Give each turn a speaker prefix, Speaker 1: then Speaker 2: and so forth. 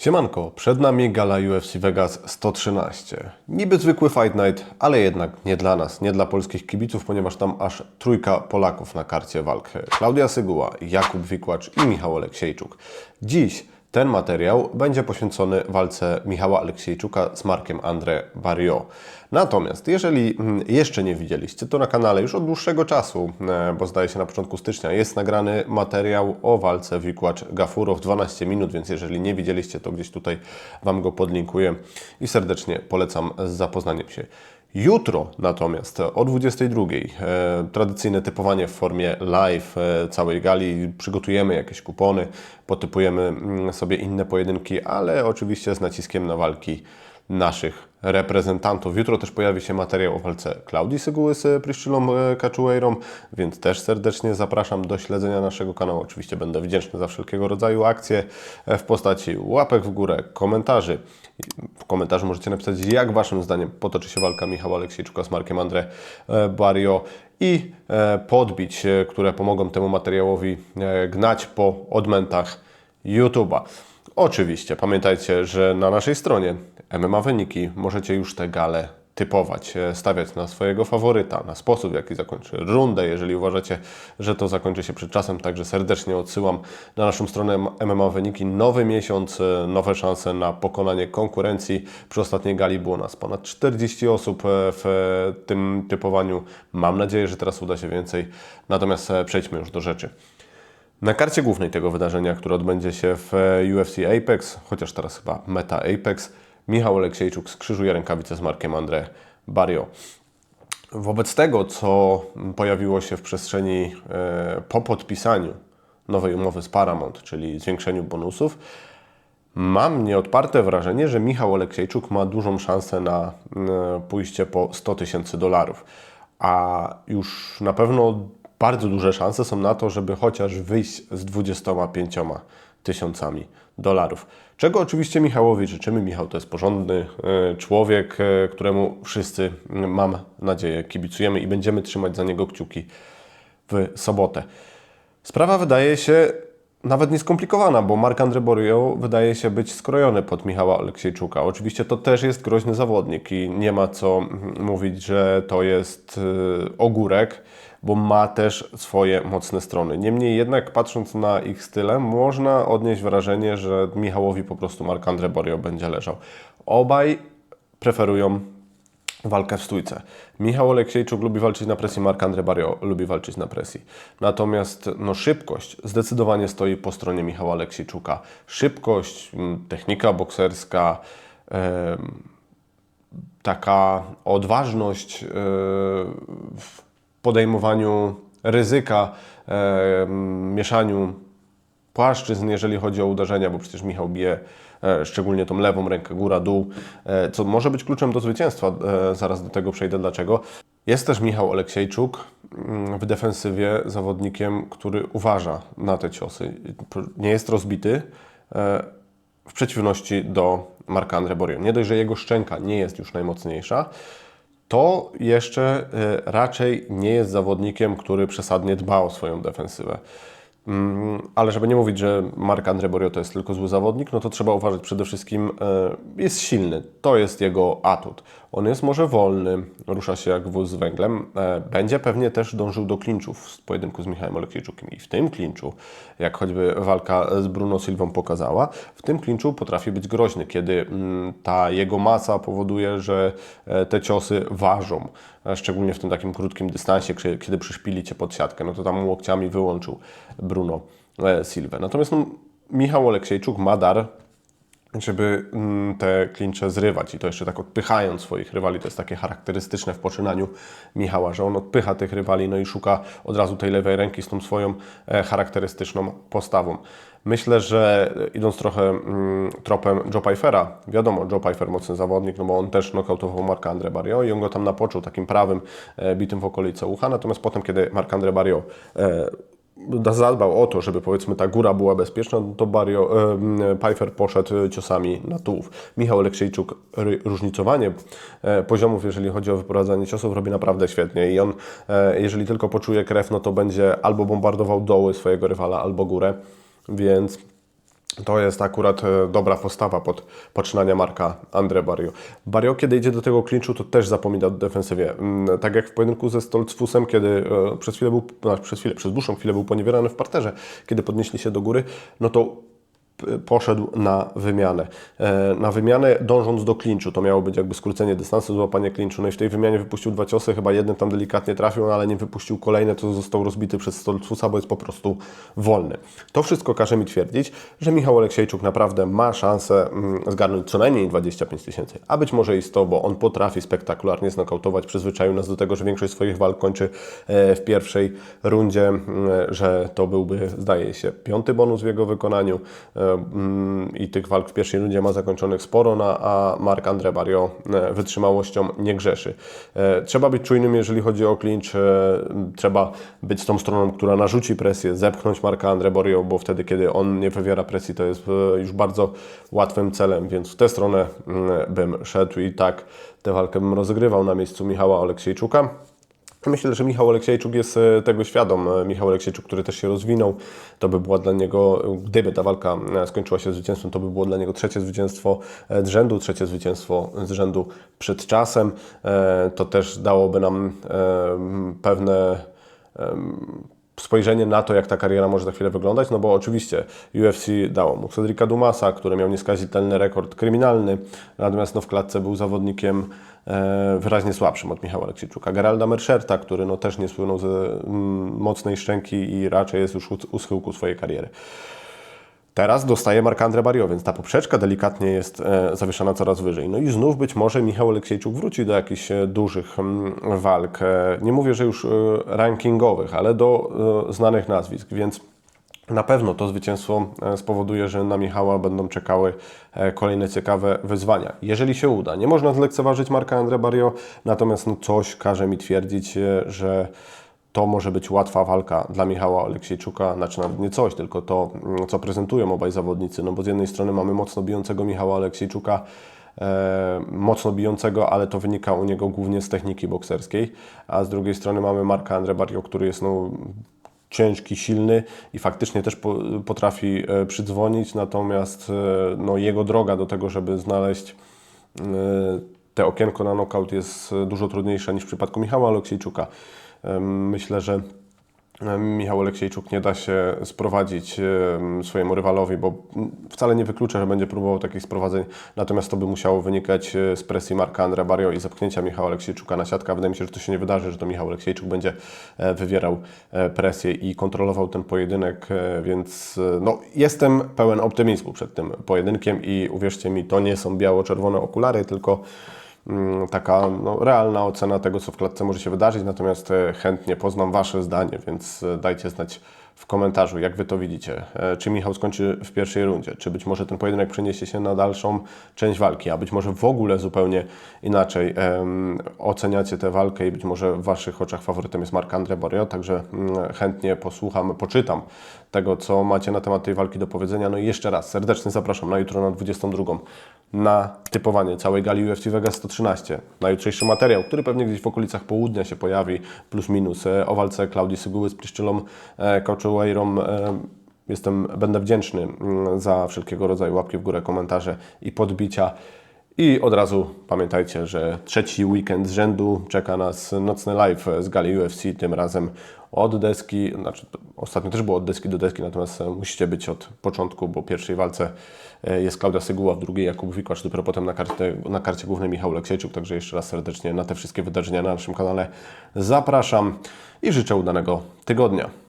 Speaker 1: Siemanko, przed nami gala UFC Vegas 113. Niby zwykły Fight Night, ale jednak nie dla nas, nie dla polskich kibiców, ponieważ tam aż trójka Polaków na karcie walk. Klaudia Syguła, Jakub Wikłacz i Michał Aleksiejczuk. Dziś ten materiał będzie poświęcony walce Michała Aleksiejczuka z Markiem André Barrio. Natomiast jeżeli mm, jeszcze nie widzieliście, to na kanale już od dłuższego czasu, e, bo zdaje się na początku stycznia, jest nagrany materiał o walce Wikłacz-Gafurow 12 minut, więc jeżeli nie widzieliście, to gdzieś tutaj Wam go podlinkuję i serdecznie polecam zapoznaniem się. Jutro natomiast o 22 e, tradycyjne typowanie w formie live e, całej gali. Przygotujemy jakieś kupony, potypujemy mm, sobie inne pojedynki, ale oczywiście z naciskiem na walki naszych reprezentantów. Jutro też pojawi się materiał o walce Klaudii Syguły z Pryszczylą e, Cachueirą, więc też serdecznie zapraszam do śledzenia naszego kanału. Oczywiście będę wdzięczny za wszelkiego rodzaju akcje e, w postaci łapek w górę, komentarzy. W komentarzu możecie napisać, jak Waszym zdaniem potoczy się walka Michała Aleksiejczuka z Markiem André e, Barrio i podbić, które pomogą temu materiałowi gnać po odmętach YouTube'a. Oczywiście, pamiętajcie, że na naszej stronie MMA Wyniki możecie już te gale typować, e, stawiać na swojego faworyta, na sposób, w jaki zakończy rundę, jeżeli uważacie, że to zakończy się przed czasem. Także serdecznie odsyłam na naszą stronę MMA Wyniki. Nowy miesiąc, e, nowe szanse na pokonanie konkurencji. Przy ostatniej gali było nas ponad 40 osób e, w tym typowaniu. Mam nadzieję, że teraz uda się więcej. Natomiast przejdźmy już do rzeczy. Na karcie głównej tego wydarzenia, które odbędzie się w UFC Apex, chociaż teraz chyba Meta Apex, Michał Aleksiejczuk skrzyżuje rękawice z Markiem André Barrio. Wobec tego, co pojawiło się w przestrzeni e, po podpisaniu nowej umowy z Paramount, czyli zwiększeniu bonusów, mam nieodparte wrażenie, że Michał Aleksiejczuk ma dużą szansę na e, pójście po 100 tysięcy dolarów. A już na pewno bardzo duże szanse są na to, żeby chociaż wyjść z 25 tysiącami dolarów. Czego oczywiście Michałowi życzymy. Michał to jest porządny e, człowiek, e, któremu wszyscy, mam nadzieję, kibicujemy i będziemy trzymać za niego kciuki w sobotę. Sprawa wydaje się nawet nieskomplikowana, bo Mark Andre Borio wydaje się być skrojony pod Michała Aleksiejczuka. Oczywiście to też jest groźny zawodnik i nie ma co mówić, że to jest e, ogórek bo ma też swoje mocne strony. Niemniej jednak patrząc na ich style, można odnieść wrażenie, że Michałowi po prostu Mark-André Borio będzie leżał. Obaj preferują walkę w stójce. Michał Aleksiejczuk lubi walczyć na presji, Mark-André Barrio lubi walczyć na presji. Natomiast no, szybkość zdecydowanie stoi po stronie Michała Aleksiejczuka. Szybkość, technika bokserska, taka odważność w podejmowaniu ryzyka, e, mieszaniu płaszczyzn, jeżeli chodzi o uderzenia, bo przecież Michał bije e, szczególnie tą lewą rękę góra-dół, e, co może być kluczem do zwycięstwa. E, zaraz do tego przejdę dlaczego. Jest też Michał Aleksiejczuk mm, w defensywie zawodnikiem, który uważa na te ciosy. Nie jest rozbity e, w przeciwności do Marka Andre Borio. Nie dość, że jego szczęka nie jest już najmocniejsza, to jeszcze e, raczej nie jest zawodnikiem, który przesadnie dba o swoją defensywę. Mm, ale żeby nie mówić, że Mark Andre Borio to jest tylko zły zawodnik, no to trzeba uważać przede wszystkim, e, jest silny. To jest jego atut. On jest może wolny, rusza się jak wóz z węglem. E, będzie pewnie też dążył do klinczów w pojedynku z Michałem Oleksiejczukiem. I w tym klinczu, jak choćby walka z Bruno Silvą pokazała, w tym klinczu potrafi być groźny, kiedy mm, ta jego masa powoduje, że e, te ciosy ważą. Szczególnie w tym takim krótkim dystansie, kiedy przyszpili Cię pod siatkę, no to tam łokciami wyłączył Bruno Silvę. Natomiast no, Michał Oleksiejczuk ma dar żeby mm, te klincze zrywać i to jeszcze tak odpychając swoich rywali. To jest takie charakterystyczne w poczynaniu Michała, że on odpycha tych rywali no i szuka od razu tej lewej ręki z tą swoją e, charakterystyczną postawą. Myślę, że idąc trochę mm, tropem Joe Pfeifera, wiadomo, Joe Pfeiffer mocny zawodnik, no bo on też nokautował Marka Andre Barrio i on go tam napoczął takim prawym, e, bitym w okolice ucha, natomiast potem, kiedy Mark Andre Barrio e, zadbał o to, żeby powiedzmy ta góra była bezpieczna, to Barrio, e, Pfeiffer poszedł ciosami na tułów. Michał Aleksiejczuk różnicowanie e, poziomów, jeżeli chodzi o wyprowadzanie ciosów, robi naprawdę świetnie i on, e, jeżeli tylko poczuje krew, no to będzie albo bombardował doły swojego rywala, albo górę, więc To jest akurat e, dobra postawa pod poczynania Marka Andre Barrio. Barrio, kiedy idzie do tego klinczu, to też zapomina o defensywie. Mm, Tak jak w pojedynku ze Stolzfusem, kiedy e, przez chwilę był, znaczy przez chwilę, przez dłuższą chwilę był poniewierany w parterze, kiedy podnieśli się do góry, no to poszedł na wymianę. E, Na wymianę dążąc do klinczu, to miało być jakby skrócenie dystansu, złapanie klinczu. No i w tej wymianie wypuścił dwa ciosy, chyba jeden tam delikatnie trafił, no ale nie wypuścił kolejne, to został rozbity przez Stolcusa, bo jest po prostu wolny. To wszystko każe mi twierdzić, że Michał Aleksiejczuk naprawdę ma szansę mm, zgarnąć co najmniej 25 tysięcy, a być może i 100, bo on potrafi spektakularnie znokautować, przyzwyczaił nas do tego, że większość swoich walk kończy e, w pierwszej rundzie, mm, że to byłby, zdaje się, piąty bonus w jego wykonaniu e, i tych walk w pierwszej rundzie ma zakończonych sporo, na, a Mark Andre Barrio e, wytrzymałością nie grzeszy. E, Trzeba być czujnym, jeżeli chodzi o clinch, e, trzeba być tą stroną, która narzuci presję, zepchnąć Marka Andre Barrio, bo wtedy, kiedy on nie wywiera presji, to jest już bardzo łatwym celem, więc w tę stronę mm, bym szedł i tak tę walkę bym rozgrywał na miejscu Michała Oleksiejczuka. Myślę, że Michał Aleksiejczuk jest e, tego świadom. E, Michał Aleksiejczuk, który też się rozwinął, to by była dla niego, gdyby ta walka e, skończyła się zwycięstwem, to by było dla niego trzecie zwycięstwo e, z rzędu, trzecie zwycięstwo z rzędu przed czasem. E, To też dałoby nam e, pewne spojrzenie na to, jak ta kariera może za chwilę wyglądać, no bo oczywiście UFC dało mu Cedrica Dumasa, który miał nieskazitelny rekord kryminalny, natomiast no, w klatce był zawodnikiem e, wyraźnie słabszym od Michała Aleksiejczuka. Geralda Merscherta, który no, też nie słynął ze mm, mocnej szczęki i raczej jest już u schyłku swojej kariery. Teraz dostaje Mark-Andre Barrio, więc ta poprzeczka delikatnie jest e, zawieszona coraz wyżej. No i znów być może Michał Aleksiejczuk wróci do jakichś e, dużych mm, walk. E, nie mówię, że już rankingowych, ale do znanych nazwisk, więc na pewno to zwycięstwo spowoduje, że na Michała będą czekały kolejne ciekawe wyzwania. Jeżeli się uda. Nie można zlekceważyć Marka Andre Barrio, natomiast no coś każe mi twierdzić, że to może być łatwa walka dla Michała Aleksiejczuka, znaczy nawet nie coś, tylko to, mm, co prezentują obaj zawodnicy. No bo z jednej strony mamy mocno bijącego Michała Aleksiejczuka, e, mocno bijącego, ale to wynika u niego głównie z techniki bokserskiej, a z drugiej strony mamy Marka Andre Barrio, który jest no, ciężki, silny i faktycznie też po, potrafi e, przydzwonić, natomiast e, no, jego droga do tego, żeby znaleźć e, te okienko na knockout jest dużo trudniejsza niż w przypadku Michała Aleksiejczuka. Myślę, że Michał Aleksiejczuk nie da się sprowadzić em, swojemu rywalowi, bo wcale nie wyklucza, że będzie próbował takich sprowadzeń, natomiast to by musiało wynikać e, z presji Marka Andrea Barrio i zepchnięcia Michała Aleksiejczuka na siatkę. Wydaje mi się, że to się nie wydarzy, że to Michał Aleksiejczuk będzie e, wywierał e, presję i kontrolował ten pojedynek, więc no, jestem pełen optymizmu przed tym pojedynkiem i uwierzcie mi, to nie są biało-czerwone okulary, tylko taka no, realna ocena tego, co w klatce może się wydarzyć, natomiast e, chętnie poznam Wasze zdanie, więc e, dajcie znać w komentarzu, jak Wy to widzicie. E, Czy Michał skończy w pierwszej rundzie? Czy być może ten pojedynek przeniesie się na dalszą część walki, a być może w ogóle zupełnie inaczej em, oceniacie tę walkę i być może w Waszych oczach faworytem jest Mark Andre Barrio, także mm, chętnie posłucham, poczytam tego, co macie na temat tej walki do powiedzenia. No i jeszcze raz serdecznie zapraszam na jutro na 22 na typowanie całej gali UFC Vegas 113. Na jutrzejszy materiał, który pewnie gdzieś w okolicach południa się pojawi, plus minus e, o walce Klaudii Syguły z Pliszczylą e, Cachoeirą. E, Jestem, będę wdzięczny mm, za wszelkiego rodzaju łapki w górę, komentarze i podbicia. I od razu pamiętajcie, że trzeci weekend z rzędu czeka nas nocny live z gali UFC, tym razem od deski, znaczy ostatnio też było od deski do deski, natomiast e, musicie być od początku, bo w pierwszej walce e, jest Klaudia Syguła, w drugiej Jakub Wikłacz, dopiero potem na, karcie, na karcie głównej Michał Leksiejczuk, także jeszcze raz serdecznie na te wszystkie wydarzenia na naszym kanale zapraszam i życzę udanego tygodnia.